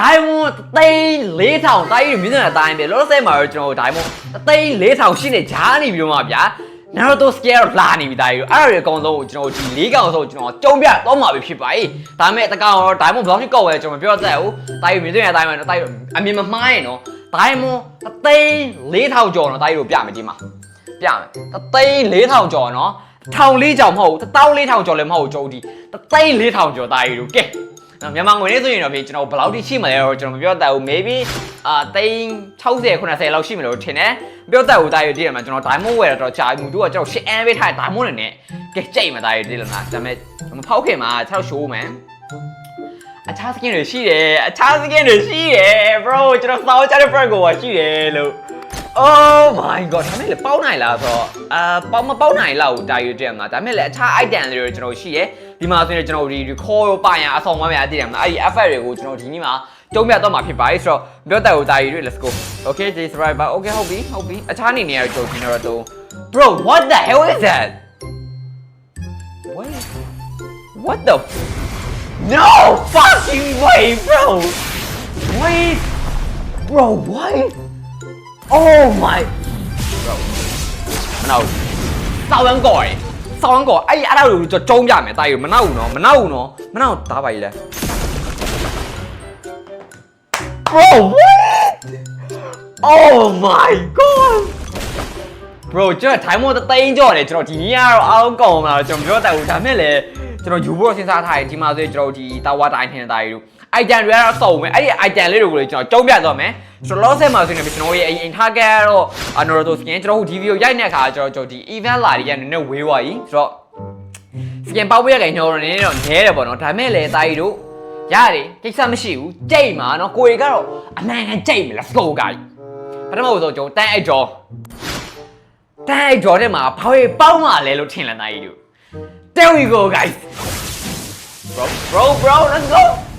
ဒိုင်မွန်သိန်း4000တိုင်းရမြင်းတဲ့အတိုင်းပဲလောလောဆယ်မှာတော့ကျွန်တော်ဒိုင်မွန်သိန်း4000ရှိနေဂျားနေပြီးတော့မှဗျာနာရိုတိုစကယ်လာနေပြီတိုင်းအဲ့ဒါတွေအကောင်ဆုံးကိုကျွန်တော်ဒီ၄ကောင်ဆုံးကျွန်တော်ကြုံပြတော့မှာပဲဖြစ်ပါ යි ဒါပေမဲ့တကောင်တော့ဒိုင်မွန်ဘလော့ရှိကောက်ဝဲကျွန်တော်မပြောတတ်ဘူးတိုင်းမြင်းတဲ့အတိုင်းပဲတိုင်းအမြင်မမှားရင်နော်ဒိုင်မွန်သိန်း4000ကျော်နော်တိုင်းကိုပြမယ်ဒီမှာပြမယ်သိန်း4000ကျော်နော်ထောင်လေးကြောင်မဟုတ်ဘူး14000ကျော်လည်းမဟုတ်ဘူးကျုပ်ဒီသိန်း4000ကျော်တိုင်းတို့ကဲ နော်မြန်မာငွေနဲ့ဆိုရင်တော့พี่ကျွန်တော်ဘယ်လောက်ထိရှိမလဲတော့ကျွန်တော်မပြောတတ်ဘူး maybe အာသိန်း60 90လောက်ရှိမလို့ထင်တယ်မပြောတတ်ဘူးတာရည်တည်တယ်မှာကျွန်တော် diamond ဝယ်တော့ကြာပြီမူတို့ကကျွန်တော် shit and ပေးထားတဲ့ diamond နဲ့ကဲကြိတ်မှာတာရည်တည်လို့လားဒါပေမဲ့မဖောက်ခင်မှာကျွန်တော် show မယ်အခြား skin တွေရှိတယ်အခြား skin တွေရှိတယ် bro ကျွန်တော်စောင်းချတဲ့ friend ကိုပါရှိတယ်လို့ Oh my god ဒါမဲ့လေပေါက်နိုင်လားဆိုတော့အာပေါက်မပေါက်နိုင်လောက်တာရည်တည်မှာဒါမဲ့လေအခြား item တွေကျွန်တော်ရှိတယ် ဒီမှာဆိုရင်ကျွန်တော်ဒီ recall ရောပါရန်အဆောင်မများတည်တယ်မှာအဲ့ဒီ effect တွေကိုကျွန်တော်ဒီနေ့မှာတုံးပြတော့မှာဖြစ်ပါတယ်ဆိုတော့ပြောတတ်ဦးတာရည်တွေ let's go okay J survivor okay ဟုတ်ပြီဟုတ်ပြီအခြားအနေနဲ့တော့ကျွန်တော်တော့ bro what the hell is that what what the no fucking way bro wait bro what oh my bro မနောက်စောင်းကော်ရယ် စောင်းကော်အဲ့အဲ့ဒါကိုကျွန်တော်ကျုံးပြမယ်တာရည်မနောက်ဘူးနော်မနောက်ဘူးနော်မနောက်ဒါပါကြီးလဲ bro what oh my god bro ကျွန်တော်ထိုင်မို့သိန်းကြော်တယ်ကျွန်တော်ဒီနေ့ကတော့အားလုံးကုန်မှာကျွန်တော်ပြောတတ်ဘူးဒါမဲ့လည်းကျွန်တော်ယူဖို့စဉ်းစားထားရင်ဒီမှာဆိုရင်ကျွန်တော်ဒီတာဝါတိုင်းထင်တာတွေတို့ item တွေကတော့စုံမယ်အဲ့ဒီ item လေးတွေကိုလည်းကျွန်တော်ကျုံးပြတော့မယ်ကျွန်တော် loss ဆက်မှာဆိုရင်ကျွန်တော်ရဲ့အင်ထားခဲ့တော့ Naruto skin ကျွန်တော်ဒီ video ရိုက်တဲ့အခါကျွန်တော်ဒီ event လာတွေရနည်းနည်းဝေးသွားပြီဆိုတော့ skin ပေါက်ပေးရခင်ကျွန်တော်နည်းနည်းတော့နဲတယ်ပေါ့နော်ဒါမဲ့လည်းတာကြီးတို့ရတယ်ကိစ္စမရှိဘူးကြိတ်မှာနော်ကိုရီကတော့အမှန်ကန်ကြိတ်မယ် let's go guys ပထမဆုံးကျွန်တော်တန်းအိတ်ကျော်တန်းအိတ်ကျော်တဲ့မှာဘာွေပေါက်မှလဲလို့ထင်လာတာကြီးတို့ there we go guys bro bro bro let's go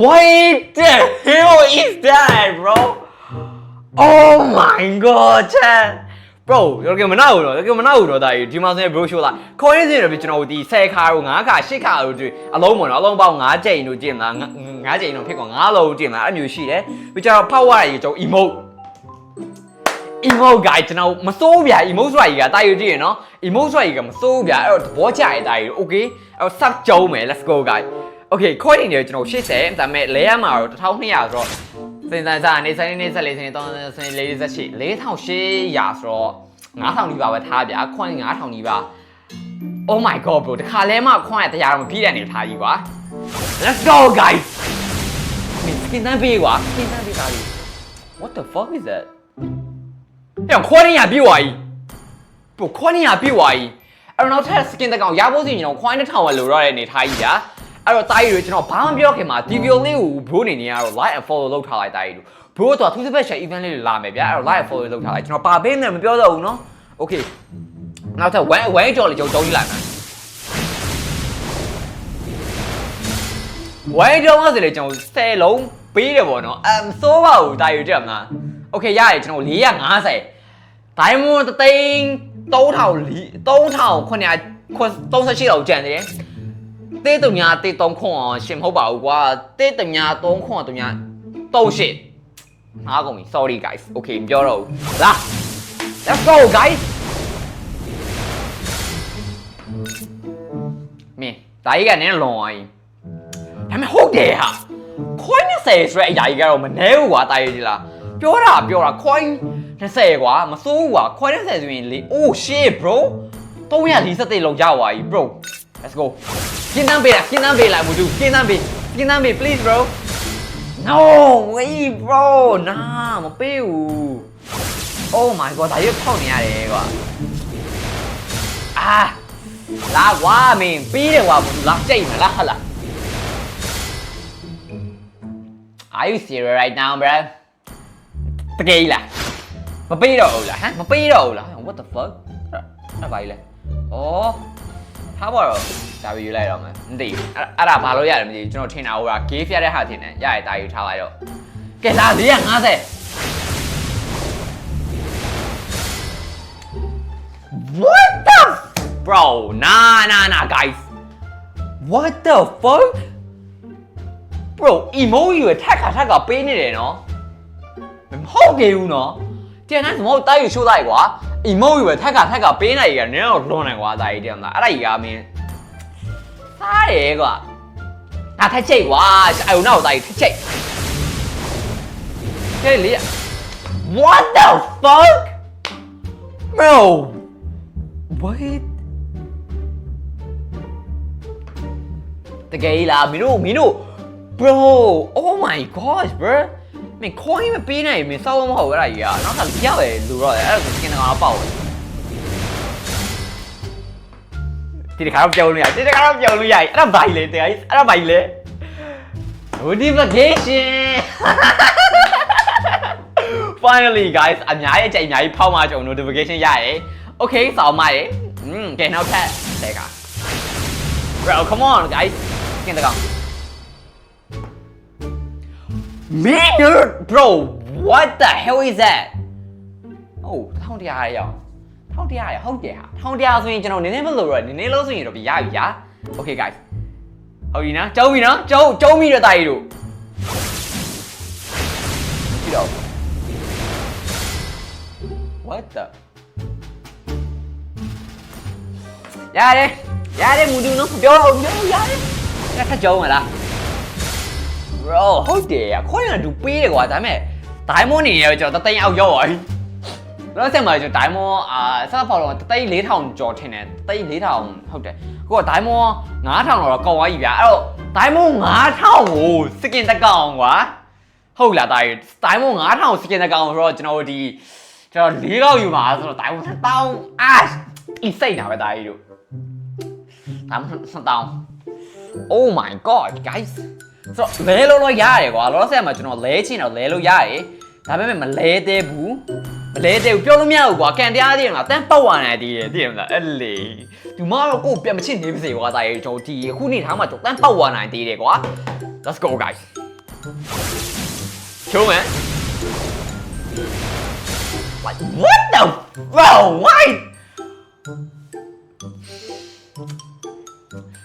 what the hell is that bro oh my god chat bro ရောကမနာဘူးတော့ရောကမနာဘူးတော့ဒါကြီးဒီမှာဆိုရင် bro show လာခေါင်းရင်းစင်တော့ကျွန်တော်ဒီ10ခါတို့9ခါ10ခါတို့တွေ့အလုံးပေါ့နော်အလုံးပေါင်း9ကြိမ်တို့ကြည့်မလား9ကြိမ်တော့ဖြစ်ကော9လုံးကြည့်မလားအဲ့မျိုးရှိတယ်ပြီးကြတော့ဖောက်ရရကျွန်တော် emote emote guy ကျွန်တော်မစိုးဗျာ emote ဆိုတာကြီးကတာယူကြည့်ရနော် emote ဆိုတာကြီးကမစိုးဗျာအဲ့တော့သဘောကျရတာကြီး okay အဲ့တော့ sub ကျုံးမယ် let's go guy okay coin တွေကျွန်တော်80ဒါပေမဲ့လဲရမှာတော့1200ဆိုတော့စင်စန်စာနေစနေနေဆက်လေးစနေ3စနေ48 4800ဆိုတော့9000နီးပါးပဲထားဗျာ coin 9000နီးပါး oh my god bro တခါလဲမှ coin တရားတော့မပြည့်တဲ့အနေထားကြီးကွာ let's go guys မင်း skin တန်းပေးကွာ skin တန်းပေးတာကြီး what the fuck is that အဲ့တော့ခွန်းနေရပြည့်သွားပြီပိုခွန်းနေရပြည့်သွားပြီအဲ့တော့နောက်ထပ် skin တကောင်ရဖို့စီကျွန်တော်ခွန်းတစ်ထောင်ဝယ်လိုတော့တဲ့အနေထားကြီးကြာ အဲ့တော့တားရီတွေကျွန်တော်ဘာမှပြောခင်မှာဒီ video လေးကို bro နေနေရတော့ like and follow လုပ်ထားလိုက်တာကြီးတို့ bro တော့သူစပက် share event လေးတွေလာမယ်ဗျာအဲ့တော့ like and follow လုပ်ထားလိုက်ကျွန်တော်ပါပေးနေမပြောတော့ဘူးเนาะ okay နောက်ထပ်1 1ကြော်လေးကျွန်တော်တုံးကြည့်လိုက်မယ်ဝိုင်းကြောင်းကဆိုလေကျွန်တော်10လုံးပေးတယ်ပေါ့နော်အမ်ဆိုးပါဘူးတာယူကြမလားโอเคရတယ်ကျွန်တော်450ဒိုင်မွန်သိန်း3000လီ3900 38လောက်ကျန်သေးတယ် တေးတုံညာတေး3ခွန်အောင်ရှင်မဟုတ်ပါဘူးကွာတေးတုံညာ3ခွန်တုံညာ38ငါကုန်ပြီ sorry guys okay မပြောတော့ဘူးလာ let's go guys မင်းဒါကြီးကနည်းလွန်သွားပြီဒါပေမဲ့ဟုတ်တယ်ဟာ coin 20ဆိုတဲ့အရာကြီးကတော့မနှဲဘူးကွာတာရည်ကြီးလားပြောတာပြောတာ coin 20ကွာမစိုးဘူးကွာ coin 20ဆိုရင်လေ oh shit bro 347လောက်ရသွားပြီ bro let's go Kinambi à, Kinambi lại một dù, Kinambi, Kinambi please bro. No way bro, na một piu. Oh my god, tại sao này à quá. À, là quá mình, bi là quá một lạc chơi mà là là. Are you serious right now, bro? Tao kỳ là, mà bi đồ là, hả? Mà bi đồ là, what the fuck? Nó vậy là, oh. ထားပါတော့ဒါပဲယူလိုက်တော့မယ်မသိဘူးအဲ့အဲ့ဒါဘာလို့ရတယ်မသိဘူးကျွန်တော်ထင်တာဟိုက gay ဖျက်တဲ့ဟာထင်တယ်ရရတာယူထားလိုက်တော့ကဲလာ450 What the bro nah nah nah guys what the fuck bro emoji ပဲထက်ခါထက်ကပေးနေတယ်နော်မဟုတ်ကြဘူးနော်တင်တိုင်းမဟုတ်တိုက်ရရှိုးလိုက်ကွာ emoji ပဲထက်ခါထက်ကပေးနေရနင်းတော့လွန်နေကွာဒါကြီးတင်လားအဲ့ဒါကြီးကမင်းစားတယ်ကွာငါထက်ချိတ်ကွာအဲ့ဦးနောက်တိုက်ထက်ချိတ်ကဲလေ what the fuck bro wait တကယ်ကြီးလားမင်းတို့မင်းတို့ bro oh my gosh bro မင်း coin မပေးနိုင်မင်းစောက်မဟုတ်ဘူးအဲ့ဒါကြီးကနောက်ကပြောက်ရယ်လူတော့တယ်အဲ့ဒါကို skin ကောင်ပေါက်တယ်ဒီတစ်ခါတော့ပြောလို့ရဒီတစ်ခါတော့ပြောလို့ရအဲ့ဒါဘာကြီးလဲတဲ့အဲ့ဒါဘာကြီးလဲ notification finally guys အများကြီးအကြိမ်အများကြီးဖောက်မှကျွန်တော် notification ရရယ် okay စောင်းမရယ်อืมကဲနောက်ထပ်တဲ့က bro come on guys ကင်းတကော င် minute bro what the hell is that ဟုတ်ထောင်းတရားရအောင်ထောင်းတရားရဟုတ်တယ်ဟာထောင်းတရားဆိုရင်ကျွန်တော်နည်းနည်းမလို့ရနည်းနည်းလို့ဆိုရင်တော့ပြရပြီညာ okay guys ဟုတ်ပြီနော်ကျုံးပြီနော်ကျုံးကျုံးပြီတော့တာကြီးတို့ကြည့်တော့ what the ရတယ်ရတယ်မူတူနော်မပြောတော့ဘူးပြောရတယ်လက်ထပ်ကြုံးမလား bro ဟုတ်တယ်ရခေါင်းရတူပေးတယ်ကွာဒါပေမဲ့ diamond နေရကျွန်တော်တသိန်းအောက်ရောက်သွားပြီလောဆက်မှာကျွန်တော် diamond အာဆက်ဖော်တော့တသိန်း4000ကျော်ထင်တယ်တသိန်း4000ဟုတ်တယ်ကိုက diamond 9000တော့ကောက်သွားပြီဗျာအဲ့တော့ diamond 9000ကိုစကင်တက်ကောင်ကွာဟုတ်လားဒါရီ diamond 9000စကင်တက်ကောင်ဆိုတော့ကျွန်တော်တို့ဒီကျွန်တော်၄ကောက်ယူမှာဆိုတော့ diamond 1000အာ insane တာပဲဒါရီတို့ diamond 1000 oh my god guys ဆိုတော့လဲလို့လို့ရတယ်ကွာလောဆက်မှာကျွန်တော်လဲချင်တော့လဲလို့ရတယ်ဒါပေမဲ့မလဲသေးဘူးမလဲသေးဘူးပြောလို့မရဘူးကွာကန်တရားသေးတယ်လားတန်းပတ်ဝါနေသေးတယ်သိရမလားအဲ့လေဒီမတော့ကိုယ်ပြန်မချစ်နေပါစေကွာဒါရေကျွန်တော်ဒီအခုနေ့ထားမှာကျွန်တော်တန်းပတ်ဝါနိုင်သေးတယ်ကွာ let's go guys ချိုးမယ် what what the bro why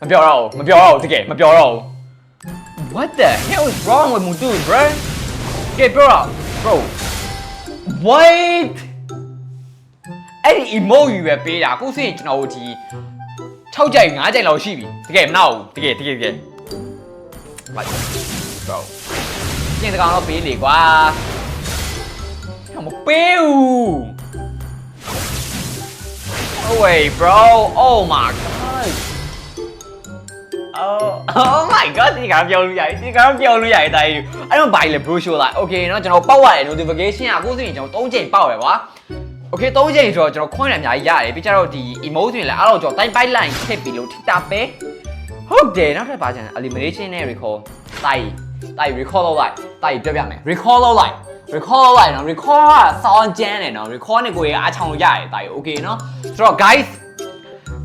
မပြောတော့ဘူးမပြောတော့ဘူးတကယ်မပြောတော့ဘူး What the hell is wrong with Mutu, bro? Okay, bro, bro. Wait. အဲ့ဒီ emoji ပဲပေးတာအခုစရင်ကျွန်တော်တို့ဒီ6ကြိုက်9ကြိုက်လောက်ရှိပြီတကယ်မနောက်ဘူးတကယ်တကယ်တကယ် Like bro ကျင်းတကောင်တော့ပေးလေကွာမပေးဘူး No way bro oh my god Oh oh my god ဒီကောင်ပြောလို့ရတယ်ဒီကောင်ပြောလို့ရတယ်တာကြီးအဲ့တော့ဘာလဲ bro show လိုက် okay เนาะကျွန်တော်ပောက်ရတယ် notification ကအခုဆိုရင်ကျွန်တော်3ချိန်ပောက်ရကွာ okay 3ချိန်ဆိုတော့ကျွန်တော် coin လည်းအများကြီးရတယ်ပြီးကြတော့ဒီ emote တွေလည်းအဲ့တော့ကျွန်တော် type by line ထည့်ပြီးလို့ထိတာပဲဟုတ်တယ်နောက်ထပ်ပါချင် elimination နဲ့ recall တိုက်တိုက် recall လုပ်လိုက်တိုက်ပြပြမယ် recall လုပ်လိုက် recall လုပ်လိုက်နော် recall က sound ကျန်းတယ်နော် recall နဲ့ကိုယ်ရအားချောင်လို့ရတယ်တိုက် okay နော်ဆိုတော့ guys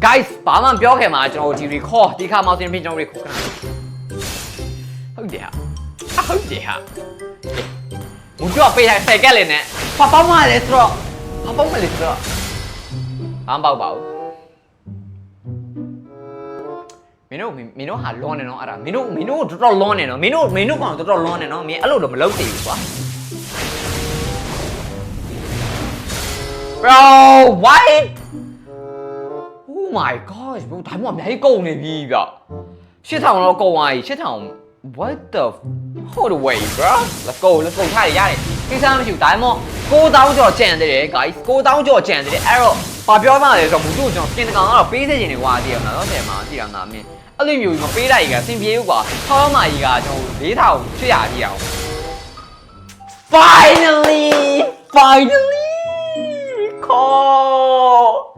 guys ဘာမှမပြောခင်မှာကျွန်တော်ဒီ record ဒီခါမှသင်ပြင်ကျွန်တော် record ခဏဟုတ်တယ်ဟာအဟုတ်တယ်ဟာဘုကြောပေးတဲ့ဆယ်ကက်လေးနဲ့ပပမလေးဆိုတော့ပပမလေးဆိုတော့ဘာမှပေါက်ပါဘူးမင်းတို့မင်းတို့ဟာလွန်နေနော်အဲ့ဒါမင်းတို့မင်းတို့တော်တော်လွန်နေနော်မင်းတို့မင်းတို့ကောင်တော်တော်လွန်နေနော်မင်းအဲ့လိုတော့မလုပ်သေးဘူးကွာ bro why Oh my gosh bro ဒါမှမဟုတ်အများကြီးကုန်နေပြီဗျ8000တော့ကုန်သွားပြီ8000 what the hold away bro let's go let's go ထားရရတယ်ကိစ္စမရှိဘူးဒါမှမဟုတ်9000ကျော်ကျန်သေးတယ် guys 9000ကျော်ကျန်သေးတယ်အဲ့တော့ဘာပြောမှလဲဆိုတော့မူတို့ကျွန်တော်ပြင်တကောင်ကတော့ပေးစေချင်တယ်ကွာတည်ရမလားတော့ဆယ်မှာတည်ရမလားမင်းအဲ့လိုမျိုးမပေးလိုက်ကအဆင်ပြေဘူးကွာဆောင်းမကြီးကကျွန်တော်4800ကြီးအောင် finally finally recall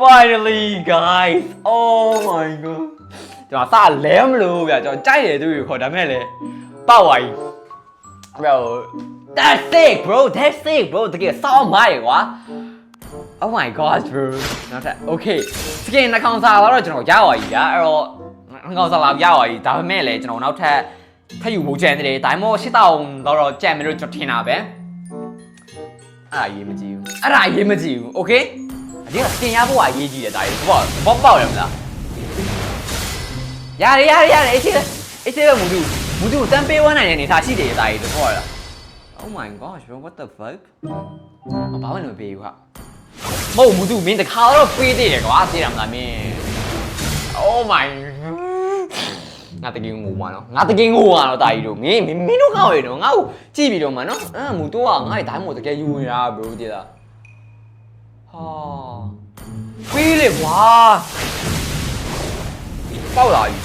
finally guys oh my god ကျွန်တော်စလဲမလို့ဗျာကျွန်တော်ကြိုက်တယ်သူကိုခေါ်ဒါမဲ့လေပောက်သွားပြီ bro that's sick bro that's sick bro တကယ်စောင်းမိုက်ကွာ oh my god bro နောက်ထပ် okay skin နှာခေါင်းစားတော့ကျွန်တော်ရပါပြီဗျာအဲ့တော့နှာခေါင်းစားလာရပါပြီဒါပေမဲ့လေကျွန်တော်နောက်ထပ်ထပ်ယူဖို့ကြံနေတယ်ဒါမှမဟုတ်8000တော့တော့ကြံမယ်လို့ကျွန်တော်ထင်တာပဲအဲ့ဒါရေးမကြည့်ဘူးအဲ့ဒါရေးမကြည့်ဘူး okay အဒီကစင်ရဖို့ကရေးကြည့်တယ်ဒါကြီးဘောဘောပေါက်ရမလားရတယ်ရတယ်ရတယ်အချင်းအေးစေပဲမူတူမူတူတန်ပေးဝမ်းနိုင်တဲ့အနေထားရှိတယ်တာကြီးတော့ဟောလား Oh my gosh bro what the fuck ဘာမှမပေးဘူးဟာမဟုတ်မူတူမင်းတခါတော့ပေးသေးတယ်ကွာသိရမလားမင်း Oh my ငါတကယ်ငိုမှာနော်ငါတကယ်ငိုမှာနော်တာကြီးတို့မင်းမင်းမင်းတို့ကောက်ရနော်ငါ့ကိုကြည့်ပြီးတော့မှာနော်အဲမူတူကငါ့ရဲ့ဒိုင်းမို့တကယ်ယူနေတာ bro တိလား ဟာပေးလေကွာပေါက်လာပြီ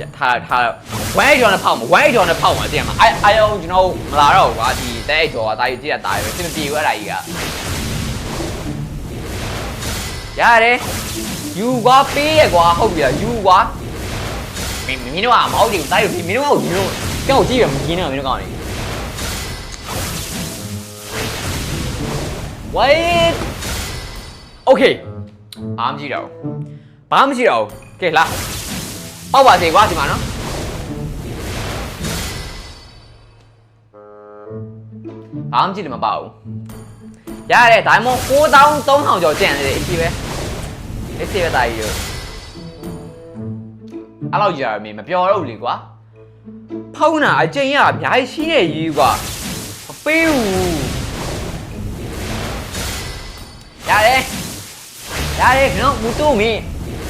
ရထားထားဝမ်းအိတ်တော်နဲ့ဖောက်မှာဝမ်းအိတ်တော်နဲ့ဖောက်မှာသိရမှာအဲအဲအောင်ကျွန်တော်မလာတော့ဘူးကွာဒီတဲ့အိတ်တော်ကတာကြီးကြည့်ရတာပဲစင်မပြေဘူးအဲ့ဒါကြီးကရတယ်ယူကွာပေးရကွာဟုတ်ပြီလားယူကွာမင်းမင်းတို့ကမဟုတ်ဘူးတာကြီးမင်းတို့ကယူတော့ကြောက်ကြည့်ရမင်းတို့မင်းတို့ကောင်းနေ wait okay အားမကြည့်တော့ဘာမှမကြည့်တော့ကဲလာပောက်ပါစေကွာဒီမှာနော်ဘာမှမကြည့်တယ်မပေါ့ဘူးရတယ်ဒါမှမဟုတ်9300ကျော်ကျန်နေတယ်အစီပဲအစီပဲတာကြီးတို့အဲ့လောက်ကြာမင်းမပြောတော့ဘူးလေကွာဖုံးတာအကျင့်ရအများကြီးရှိနေကြီးကွာမပေးဘူး ရတယ်ရတယ်ကျွန်တော်မူတူမင်း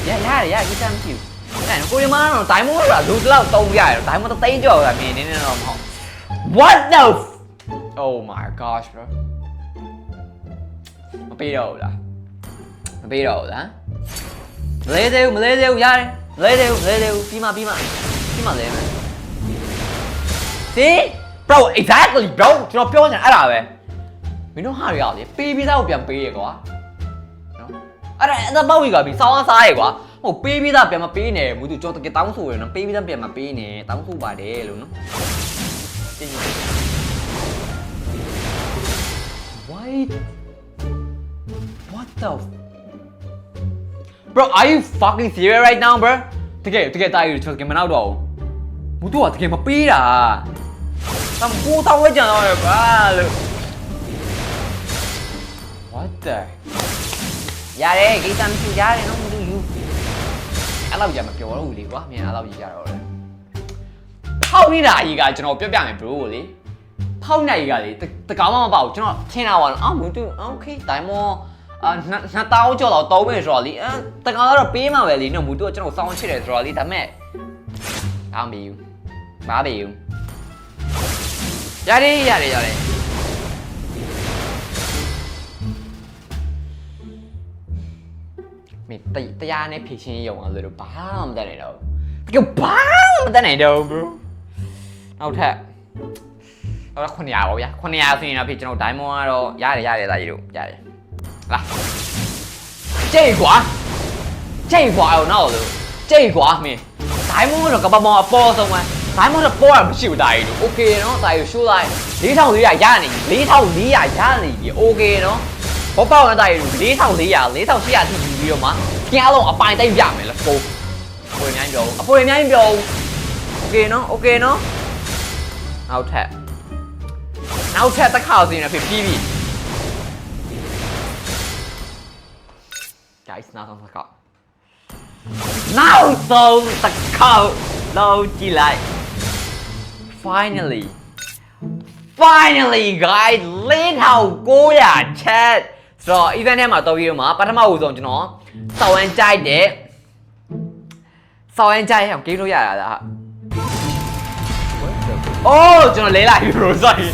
ရရတယ်ရကိစ္စမရှိဘူးအဲ့တော့ကိုရီမားတော့ဒိုင်းမိုးဆိုတာလူတစ်လောက်တုံးရတယ်ဒိုင်းမိုးတစ်သိန်းကျော်တာမင်းနည်းနည်းတော့မဟုတ် What the f- Oh my gosh bro မပေးတော့ဘူးလားမပေးတော့ဘူးလားမလဲသေးဘူးမလဲသေးဘူးရတယ်မလဲသေးဘူးမလဲသေးဘူးပြီးမှပြီးမှပြီးမှလဲမယ် See bro exactly bro ကျွန်တော်ပြောနေတာအဲ့ဒါပဲမင်းတို့ဟာတွေကလေပေးပြီးသားကိုပြန်ပေးရကွာ နော်အဲ့ဒါအဲ့ဒါပေါ့ကြီးကပြီးစောင်းစားရကွာဟိုပေးပြီးသားပြန်မပေးနဲ့ဘူးသူကျွန်တော်တကယ်တောင်းဆိုရနော်ပေးပြီးသားပြန်မပေးနဲ့တောင်းဆိုပါတယ်လို့နော်တင်ကြီး Why What the f- Bro are you fucking serious right now bro တကယ်တကယ်တားယူကျွန်တော်တကယ်မနောက်တော့ဘူးဘူးသူကတကယ်မပေးတာတမ်ကိုတောင်းဝဲကြံတော့ရကွာလို့ What the ရတယ်ကိစ္စမရှိရတယ်နော်မလို့ယူအဲ့လောက်ကြာမပြောတော့ဘူးလေကွာမြန်အဲ့လောက်ကြီးကြတော့လေဖောက်နေတာကြီးကကျွန်တော်ပြောပြမယ် bro ကိုလေဖောက်နေကြီးကလေတကောင်မှမပေါ့ကျွန်တော်ထင်တာပါအော်မတူ okay တိုင်မောအာနှစ်တောင်းကျော်တော့သုံးမယ်ဆိုတော့လေအဲတကောင်ကတော့ပေးမှာပဲလေနော်မူတူကကျွန်တော်စောင်းချစ်တယ်ဆိုတော့လေဒါမဲ့အောင်ပြီဘာပြီရတယ်ရတယ်ရတယ် မင်းတတရားနဲ့ဖြည့်ချင်းရုံအောင်လို့ဘာမှမတတ်နိုင်တော့ဘူးတကယ်ဘာမှမတတ်နိုင်တော့ဘူး bro နောက်ထပ်ဟော900ပါဗျာ900ဆိုရင်တော့ဖြည့်ကျွန်တော် diamond ကတော့ရတယ်ရတယ်သားကြီးတို့ရတယ်လာကြိတ်ကွာကြိတ်ကွာအောင်နောက်လို့ကြိတ်ကွာမင်း diamond တော့ကပမောအပေါ်ဆုံးပဲ diamond တော့ပေါ်ရမရှိဘူးသားကြီးတို့ okay နော်သားကြီး show လိုက်4400ရနေပြီ4400ရနေပြီ okay နော် ဘောပေါက်နဲ့တိုက်ရ4400 4800ထိယူပြီးတော့မှကျင်းအောင်အပိုင်တိုက်ပြမယ် let's go အပေါ်အများကြီးပြောအပေါ်အများကြီးပြော okay နော် okay နော်နောက်ထပ်နောက်ထပ်တစ်ခါစီနေဖြစ်ပြီးပြီ guys နောက်ဆုံးတစ်ခါနောက်ဆုံးတစ်ခါလောက်ကြည့်လိုက် finally finally guys 4900 chat ဆိုတော့ event ထဲမှာတော်ပြီးတော့မှာပထမဦးဆုံးကျွန်တော်စောင်းဝမ်းကြိုက်တဲ့စောင်းဝမ်းကြိုက်ဟောဂိမ်းလို့ရတာလားဟာအိုးကျွန်တော်လဲလိုက်ပြီ bro sorry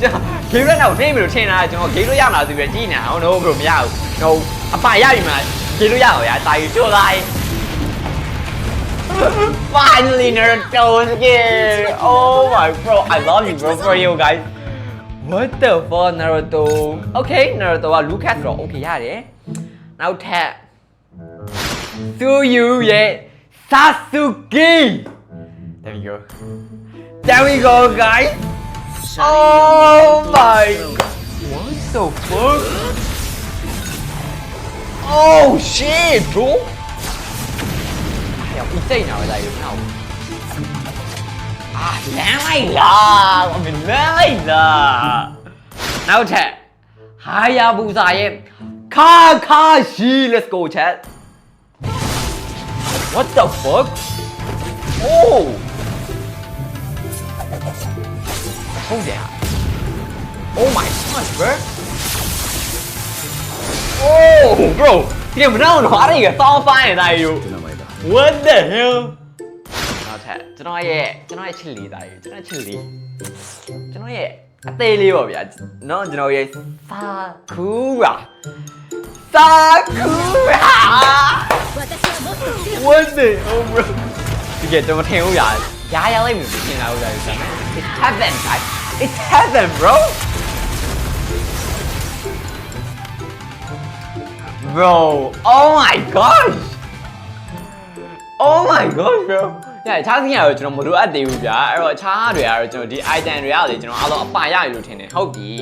ကျွန်တော်ဂိမ်းရက်တော့နေပြီလို့ထင်တာကျွန်တော်ဂိမ်းလို့ရမှာဆိုပြီးကြည့်နေတာဟုတ်တော့ bro မရဘူးကျွန်တော်အပိုင်ရပြီမှာဂိမ်းလို့ရအောင်ရတာယူချိုးလိုက် Finally Naruto skin! Oh my bro, I love you bro for you guys. What the fuck Naruto? Okay, Naruto က Lucas တော့ okay ရတယ်။နောက်ထပ် Tsuyu ရဲ့ Sasuke. There we go. There we go guys. Oh my What the fuck? Oh shit, bro. 哎呀，一阵啊，来有闹。 နိုင်လားအမေနိုင်လားနောက်ထပ်ဟာယာဘူစာရဲ့ခါခါရှိ let's go chat what the fuck? oh ဟုတ်တယ် oh my god bro. oh bro ဒီမနာတော့အားရရတောင်းပိုင်းတိုင်းယူ what the hell? နောက်ထပ်ကျွန်တော်ရဲ့ကျွန်တော်ရဲ့ချစ်လေးသားယူကျွန်တော်ချစ်လေးကျွန်တော်ရဲ့အသေးလေးပေါ့ဗျာเนาะကျွန်တော်ရဲ့စာကူရာစာကူရာ What the hell bro ဒီကကျွန်တော်မထင်ဘူးဗျာရားရလိုက်မြင်ထင်တာဟုတ်တယ်ဆရာ It's heaven guys It's heaven bro Bro oh my gosh Oh my god bro ညအခြားစင်းရတော့ကျွန်တော်မလိုအပ်သေးဘူးဗျာအဲ့တော့အခြားတွေကတော့ကျွန်တော်ဒီ item တွေကလေကျွန်တော်အားလုံးအပါရရလို့ထင်တယ်ဟုတ်ပြီ